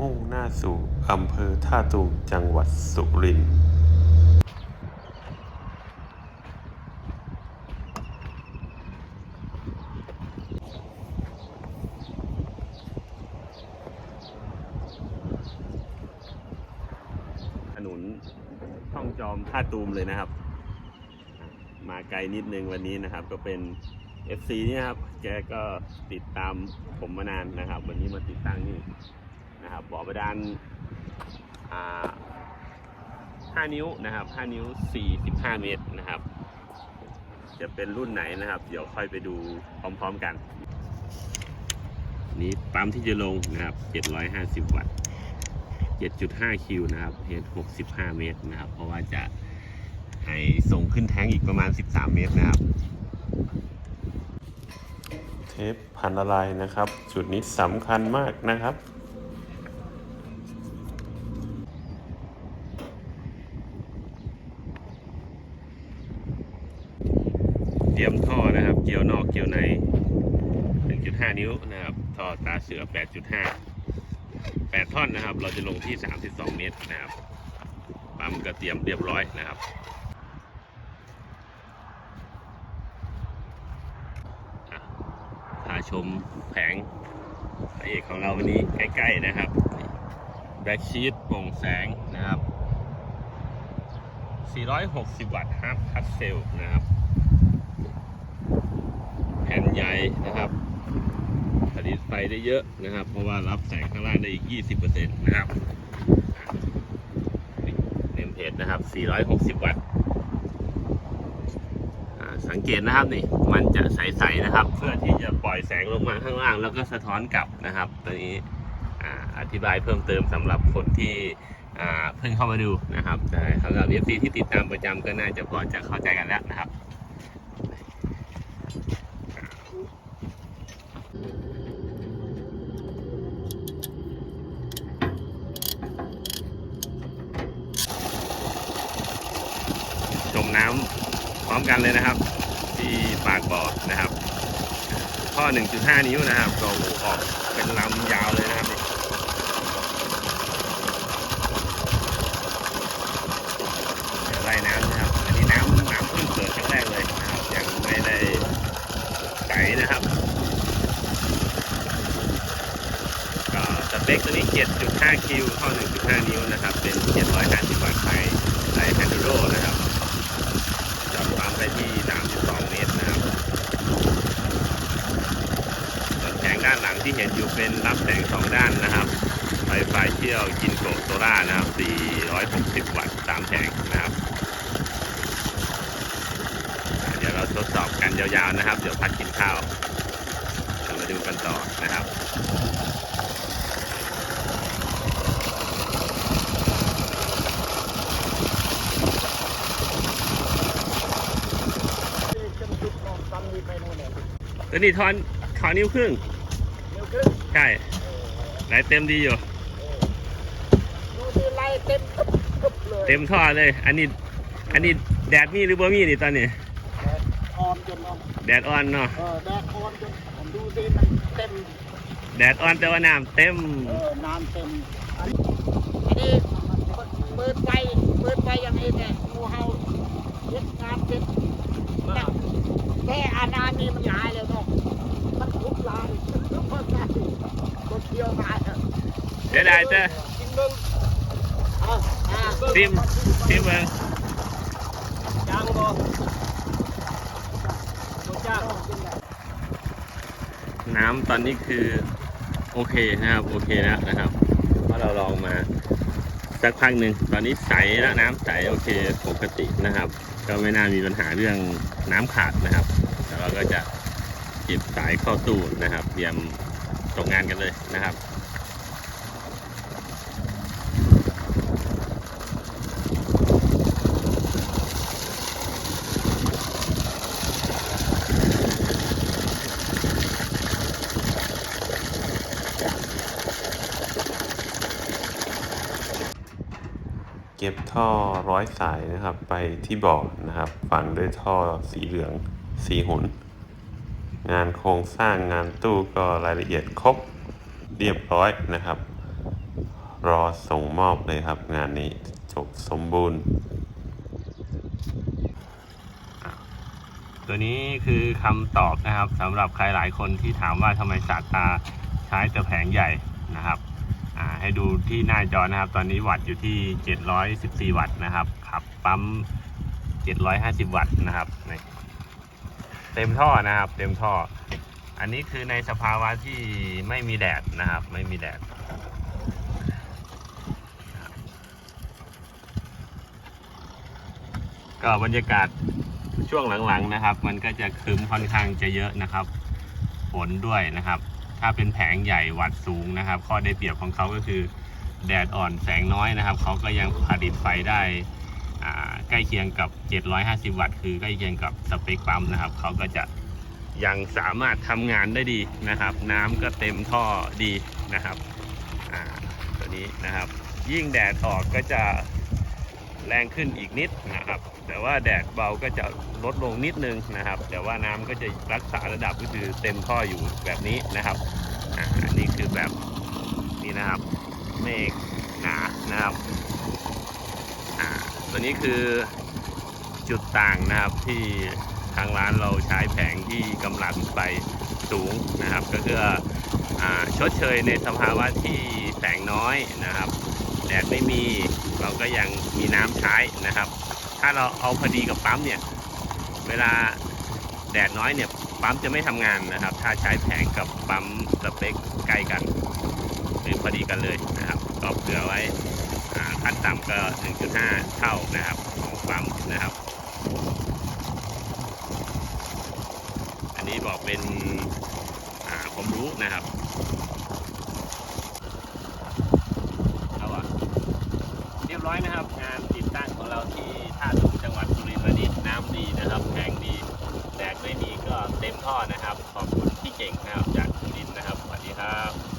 มุ่งหน้าสู่อำเภอท่าตูมจังหวัดสุรินทร์ถนนท่องจอมท่าตูมเลยนะครับ มาไกลนิดนึงวันนี้นะครับก็เป็น FC นี่นะครับ แกก็ติดตามผมมานานนะครับ วันนี้มาติดตั้งนี่ นะครับบ่อบาดาลอ่า5นิ้วนะครับ 5 นิ้ว 45 เมตรนะครับ จะเป็นรุ่นไหนนะครับ เดี๋ยวค่อยไปดูพร้อมๆกัน นี้ปั๊มที่จะลงนะครับ 750 วัตต์ 7.5 คิวนะครับเฮด65 เมตรนะครับ เพราะว่าจะให้ส่งขึ้นแท้งอีกประมาณ 13 เมตรนะครับ เทปพันอะไรนะครับ จุดนี้สำคัญมากนะครับ เตรียมท่อนะครับ เกี่ยวนอกเกี่ยวใน 1.5 นิ้วนะครับ ท่อตาเสือ 8.5แปดท่อนนะครับ เราจะลงที่ 32 เมตรนะครับ ปั๊มก็เตรียมเรียบร้อยนะครับพาชมแผงพระเอกของเราวันนี้ใกล้ ๆ นะครับแบ็กชีตโปร่งแสงนะครับ 460 วัตต์ฮาร์ดพัดเซลนะครับ ผ่นใหญ่นะครับผลิตไฟได้เยอะนะครับ เพราะว่ารับแสงข้างล่างได้อีก 20%นะครับเนมเพจนะครับ 460 วัตต์สังเกตนะครับนี่มันจะใสๆนะครับ เพื่อที่จะปล่อยแสงลงมาข้างล่าง แล้วก็สะท้อนกลับนะครับ ตัวนี้อธิบายเพิ่มเติมสำหรับคนที่เพิ่งเข้ามาดูนะครับแต่สำหรับ FC ที่ติดตามประจำก็น่าจะพอจะเข้าใจกันแล้วนะครับ น้ำพร้อมกันเลยนะครับ ที่ปากบ่อนะครับท่อ 1.5 นิ้วนะครับก็ออกเป็นลำยาวเลยนะครับนี่เดี๋ยวไล่น้ำนะครับ อันนี้น้ำน้ำเพิ่งเปิดครั้งแรกเลยนะครับ ยังไม่ได้ใสนะครับก็สเปคตัวนี้ 7.5 คิวท่อ 1.5 นิ้วนะครับ เป็น 750 วัตต์ไฟไลท์แฮนดูโรนะครับ จอดปั๊มไปที่ 32 เมตรนะครับส่วนแผงด้านหลังที่เห็นอยู่เป็นรับแสงสองด้านนะครับ ไฟฟ้าเชี่ยวกินโกโซล่านะครับ 460 วัตต์สามแผงนะครับ เดี๋ยวเราทดสอบกันยาวๆนะครับ เดี๋ยวพักกินข้าวเรามาดูกันต่อนะครับ ตัวนี้ทอนขอนิ้วครึ่งใช่ไหลเต็มดีอยู่ดูดีไล่เต็มกึบกึบเลยเต็มท่อเลย อันนี้อันนี้แดดมีหรือบ่มีนี่ตอนนี้ออนจนเอาแดดอ่อนเนาะเออแดดออนจนผมดูสิมันเต็มแดดอ่อนแต่ว่าน้ำเต็มเออน้ำเต็มอันนี้อันนี้เปิดไฟเปิดไฟอย่างนี้แต่งูเห่าเย็ดงานเสร็จเนี่ยแค่อานานี่มันหายเลยเนาะมันทุบลายมันได้คน เที่ยวมาอะเดี๋ยวได้เจ้ากินเบิ้งเอาอ่าซิมซิมเบิงจ้างบ่บ่จ้างน้ำตอนนี้คือโอเคนะครับโอเคแล้วนะครับเพราะเราลองมาสักพักหนึ่งตอนนี้ใสแล้วน้ำใสโอเคปกตินะครับ ก็ไม่น่ามีปัญหาเรื่องน้ำขาดนะครับแล้วเราก็จะเก็บสายเข้าตู้นะครับเตรียม ส่งงานกันเลยนะครับเก็บท่อร้อยสายนะครับไปที่บ่อนะครับฝังด้วยท่อสีเหลืองสีหุน งานโครงสร้างงานตู้ก็รายละเอียดครบเรียบร้อยนะครับ รอส่งมอบเลยครับ งานนี้จบสมบูรณ์ ตัวนี้คือคำตอบนะครับสำหรับใครหลายคนที่ถามว่าทำไมสาตาใช้แต่แผงใหญ่นะครับให้ดูที่หน้าจอนะครับ ตอนนี้วัตต์อยู่ที่ 714 วัตต์นะครับขับปั๊ม 750 วัตต์นะครับ เต็มท่อนะครับ เต็มท่อ อันนี้คือในสภาวะที่ไม่มีแดดนะครับ ไม่มีแดด ก็บรรยากาศช่วงหลังๆนะครับ มันก็จะครึ้มค่อนข้างจะเยอะนะครับฝนด้วยนะครับ ถ้าเป็นแผงใหญ่วัดสูงนะครับ ข้อได้เปรียบของเขาก็คือ แดดอ่อนแสงน้อยนะครับเขาก็ยังผลิตไฟได้ ใกล้เคียงกับ 750 วัตต์ คือใกล้เคียงกับสเปคปั๊มนะครับ เขาก็จะยังสามารถทำงานได้ดีนะครับ น้ำก็เต็มท่อดีนะครับอ่าตัวนี้นะครับ ยิ่งแดดออกก็จะแรงขึ้นอีกนิดนะครับ แต่ว่าแดดเบาก็จะลดลงนิดนึงนะครับ แต่ว่าน้ำก็จะรักษาระดับก็คือเต็มท่ออยู่แบบนี้นะครับอ่าอันนี้คือแบบนี้นะครับ เมฆหนานะครับ ตัวนี้คือจุดต่างนะครับที่ทางร้านเราใช้แผงที่กำลังไฟสูงนะครับ ก็คืออชดเชยในสภาวะที่แสงน้อยนะครับแดดไม่มีเราก็ยังมีน้ำใช้นะครับ ถ้าเราเอาพอดีกับปั๊มเนี่ยเวลาแดดน้อยเนี่ยปั๊มจะไม่ทำงานนะครับ ถ้าใช้แผงกับปั๊มสเปคใกล้กัน หรือพอดีกันเลยนะครับก็เผื่อไว้ ต่ำก็ 1.5 เท่านะครับของปั๊มนะครับ อันนี้บอกเป็นความรู้นะครับเอาอะเรียบร้อยนะครับ งานติดตั้งของเราที่ท่าตูมจังหวัดสุรินทร์วันนี้น้ำดีนะครับแผงดีแดดไม่มีก็เต็มท่อนะครับ ขอบคุณพี่เก่งนะครับจากสุรินทร์นะครับสวัสดีครับ